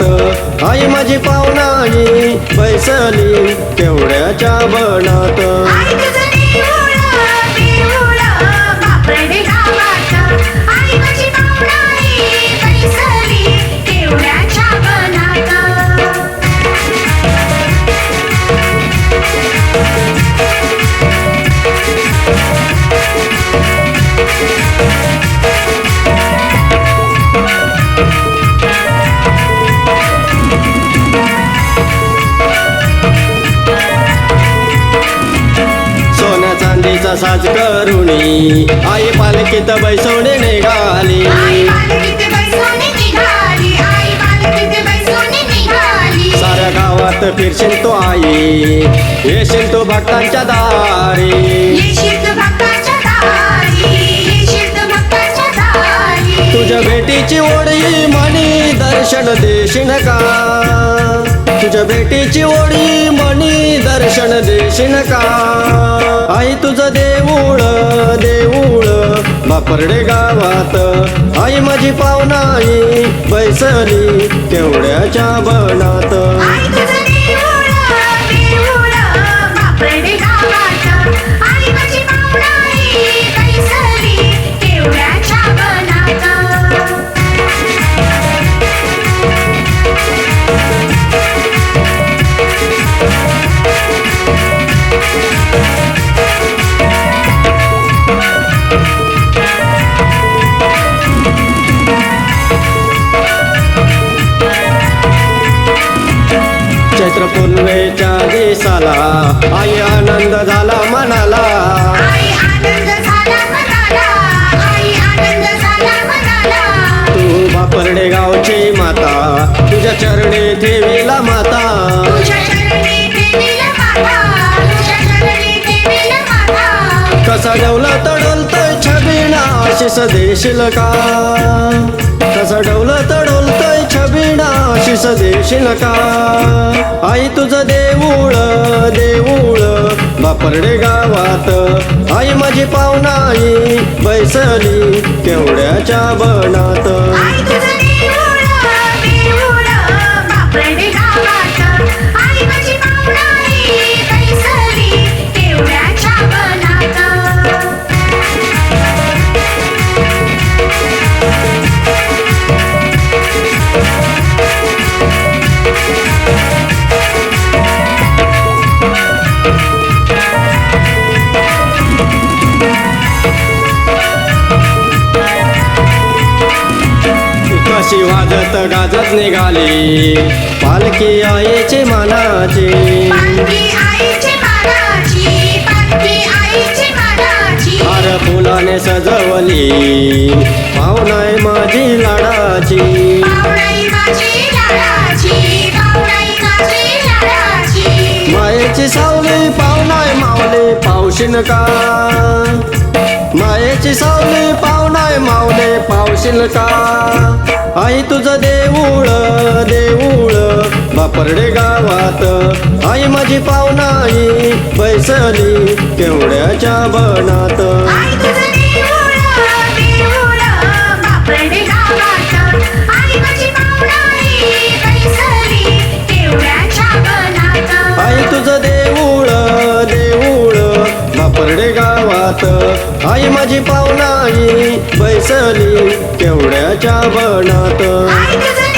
घरात आई माझी पाहुणाई बैसली तेवढ्याच्या बनात साज करुणी. आई पालखीत बैसवणे निघाली. साऱ्या गावात फिरशील तो आई. येशील तू भक्ताच्या दारी. तुझ्या भेटीची ओढी म्हणी दर्शन देशील का? तुझ्या भेटीची ओढी म्हणी दर्शन देशील का? आई तुझं देऊळ देऊळ. बापर्डे गावात आई माझी पाहुणाई बैसली तेवढ्याच्या बनात. दिसाला आई आनंद झाला मनाला. आई आनंद झाला मनाला, आई आनंद झाला मनाला. तू बापरडे गावची माता. तुझ्या चरणी देवीला माता. कसा डवलं तडोलतय छबिना. आशिष देशील का? कसा डवलं तडोलतय छबिना आशिष देशील का आई तुझं देऊळ देऊळ. बापर्डे गावात. आई माझी पाहुणाई बैसली केवड्याच्या बनात. कशी वाजत गाजत निघाली. पालखी आईची मानाची. फुलाने सजवली. पाहुणाई माझी लाडाची. माझी. मायेची सावली पाहुणाय मावले पावशीन का? मायेची सावली पाहुणाय मावले पावशील का? आई तुझं देऊळ देऊळ. बापरडे गावात. आई माझी पाहुणाई बैसली केवढ्याच्या बनात. आई तुझं देऊळ, देऊळ, बापरडे गावात. आई माझी पाहुणाई बैसली बनात. आई बैसली बनात